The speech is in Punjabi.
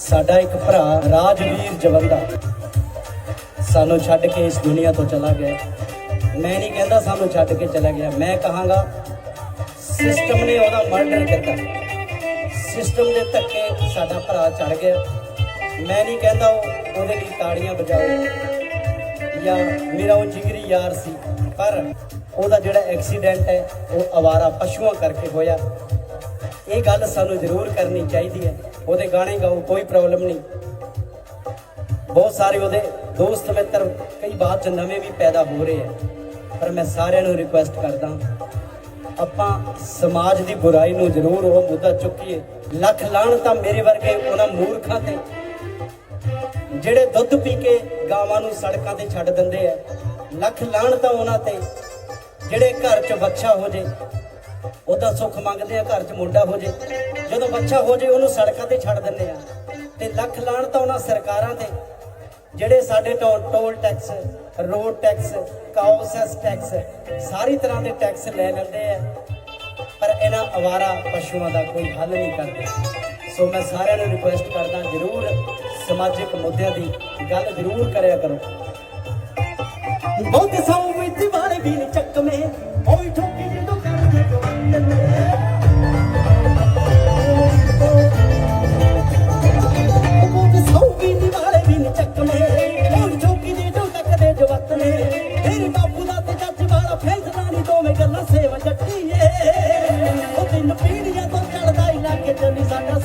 ਸਾਡਾ ਇੱਕ ਭਰਾ ਰਾਜਵੀਰ ਜਵੰਦਾ। ਸਾਨੂੰ ਛੱਡ ਕੇ ਇਸ ਦੁਨੀਆ ਤੋਂ ਚਲਾ ਗਿਆ। ਮੈਂ ਨਹੀਂ ਕਹਿੰਦਾ ਸਾਨੂੰ ਛੱਡ ਕੇ ਚਲਾ ਗਿਆ। ਮੈਂ ਕਹਾਂਗਾ ਸਿਸਟਮ ਨੇ ਉਹਦਾ ਮਰਡਰ ਕੀਤਾ। ਸਿਸਟਮ ਦੇ ਧੱਕੇ ਸਾਡਾ ਭਰਾ ਚੜ ਗਿਆ। ਮੈਂ ਨਹੀਂ ਕਹਿੰਦਾ ਉਹ ਉਹਦੇ ਲਈ ਤਾੜੀਆਂ ਵਜਾਓ ਜਾਂ ਮੇਰਾ ਉਹ ਜਿਗਰੀ ਯਾਰ ਸੀ। ਪਰ ਉਹਦਾ ਜਿਹੜਾ ਐਕਸੀਡੈਂਟ ਹੈ, ਉਹ ਅਵਾਰਾ ਪਸ਼ੂਆਂ ਕਰਕੇ ਹੋਇਆ। ਇਹ ਗੱਲ ਸਾਨੂੰ ਜ਼ਰੂਰ ਕਰਨੀ ਚਾਹੀਦੀ ਹੈ। ਉਹਦੇ ਗਾਣੇ ਗਾਓ, ਕੋਈ ਪ੍ਰੋਬਲਮ ਨਹੀਂ। ਬਹੁਤ ਸਾਰੇ ਉਹਦੇ ਦੋਸਤ ਮਿੱਤਰ, ਕਈ ਬਾਅਦ ਚ ਨਵੇਂ ਵੀ ਪੈਦਾ ਹੋ ਰਹੇ ਹੈ ਪਰ ਮੈਂ ਸਾਰਿਆਂ ਨੂੰ ਰਿਕੁਐਸਟ ਕਰਦਾ ਆਪਾਂ ਸਮਾਜ ਦੀ ਬੁਰਾਈ ਨੂੰ ਜ਼ਰੂਰ ਉਹ ਮੁੱਦਾ ਚੁੱਕੀਏ। ਲੱਖ ਲਾਣ ਤਾਂ ਮੇਰੇ ਵਰਗੇ ਉਹਨਾਂ ਮੂਰਖਾਂ ਤੇ। ਜਿਹੜੇ ਦੁੱਧ ਪੀ ਕੇ ਗਾਵਾਂ ਨੂੰ ਸੜਕਾਂ ਤੇ ਛੱਡ ਦਿੰਦੇ ਆ, ਲੱਖ ਲਾਣ ਤਾਂ ਉਹਨਾਂ ਤੇ। ਜਿਹੜੇ ਘਰ 'ਚ ਬੱਚਾ ਹੋ ਜੇ ਉਹਦਾ ਸੁੱਖ ਮੰਗਦੇ ਆ, ਘਰ 'ਚ ਮੁੰਡਾ ਹੋ ਜੇ। ਜਦੋਂ ਬੱਚਾ ਹੋ ਜੇ, ਉਹਨੂੰ ਸੜਕਾਂ ਤੇ ਛੱਡ ਦਿੰਦੇ ਆ। ਤੇ ਲੱਖ ਲਾਣ ਤਾਂ ਉਹਨਾਂ ਸਰਕਾਰਾਂ ਤੇ। ਜਿਹੜੇ ਸਾਡੇ toll tax, road tax cow cess tax, ਸਾਰੀ ਤਰ੍ਹਾਂ ਦੇ ਟੈਕਸ ਲੈ ਲੈਂਦੇ ਆ। ਪਰ ਇਹਨਾਂ ਅਵਾਰਾ ਪਸ਼ੂਆਂ ਦਾ ਕੋਈ ਹੱਲ ਨਹੀਂ ਕਰਦੇ। ਸੋ ਮੈਂ ਸਾਰਿਆਂ ਨੂੰ ਰਿਕੁਐਸਟ ਕਰਦਾ, ਜਰੂਰ ਸਮਾਜਿਕ ਮੁੱਦਿਆਂ ਦੀ ਗੱਲ ਜਰੂਰ ਕਰਿਆ ਕਰੋ। ਬਹੁਤ ਸੌ ਵਿੱਚ ਵਾਲੇ ਵੀ ਚੱਕਵੇਂ ਓਏ ਠੋਕੀ ਤੇਰੇ ਬਾਪੂ ਦਾ ਤੇ ਚੱਜ ਵਾਲਾ ਫੇਸਣਾ ਨਹੀਂ ਦੋਵੇਂ ਗੱਲਾਂ ਸੇਵ ਜੱਟੀਏ। ਉਹ ਦਿਨ ਪੀੜੀਆਂ ਤੋਂ ਚੜਦਾ ਇਲਾਕੇ ਚ ਨਹੀਂ ਸਾਡਾ